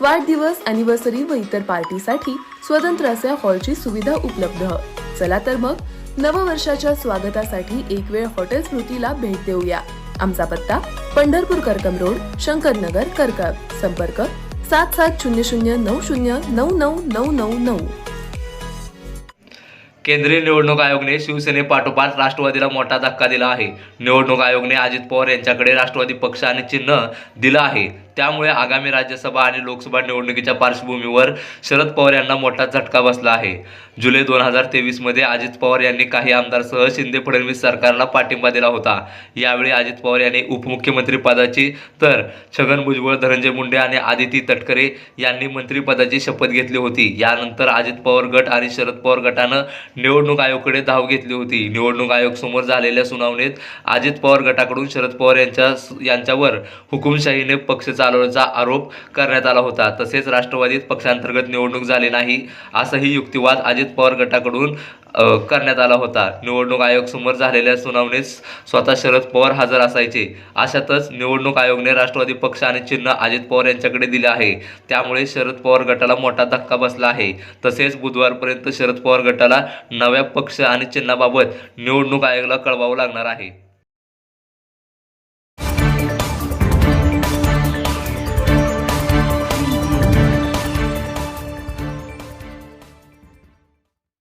वाढदिवस अॅनिव्हर्सरी व इतर पार्टीसाठी स्वतंत्र असे हॉलची सुविधा उपलब्ध. चला तर मग नववर्षाच्या स्वागतासाठी एक वेळ हॉटेल स्मृतीला भेट देऊया. आमचा पत्ता पंढरपूर करकम रोड शंकरनगर करकम संपर्क सात सात शून्य शून्य नऊ शून्य नऊ नऊ नऊ नऊ. नऊ केंद्रीय निवडणूक आयोगाने शिवसेनेपाठोपाठ राष्ट्रवादीला मोठा धक्का दिला आहे. निवडणूक आयोगाने अजित पवार यांच्याकडे राष्ट्रवादी पक्ष आणि चिन्ह दिलं आहे. त्यामुळे आगामी राज्यसभा आणि लोकसभा निवडणुकीच्या पार्श्वभूमीवर शरद पवार यांना मोठा झटका बसला आहे. जुलै दोन हजार तेवीसमध्ये अजित पवार यांनी काही आमदारसह शिंदे फडणवीस सरकारला पाठिंबा दिला होता. यावेळी अजित पवार यांनी उपमुख्यमंत्री पदाची तर छगन भुजबळ धनंजय मुंडे आणि आदिती तटकरे यांनी मंत्रिपदाची शपथ घेतली होती. यानंतर अजित पवार गट आणि शरद पवार गटानं निवडणूक आयोगाकडे धाव घेतली होती. निवडणूक आयोग समोर झालेल्या सुनावणीत अजित पवार गटाकडून शरद पवार यांच्या यांच्यावर हुकुमशाहीने पक्षाचा चालवण्याचा आरोप करण्यात आला होता. तसेच राष्ट्रवादीत पक्षांतर्गत निवडणूक झाली नाही असाही युक्तिवाद अजित पवार गटाकडून करण्यात आला होता. निवडणूक आयोग समोर झालेल्या सुनावणीत स्वतः शरद पवार हजर असायचे. अशातच निवडणूक आयोगने राष्ट्रवादी पक्ष आणि चिन्ह अजित पवार यांच्याकडे दिले आहे. त्यामुळे शरद पवार गटाला मोठा धक्का बसला आहे. तसेच बुधवारपर्यंत शरद पवार गटाला नव्या पक्ष आणि चिन्हाबाबत निवडणूक आयोगाला कळवावं लागणार आहे.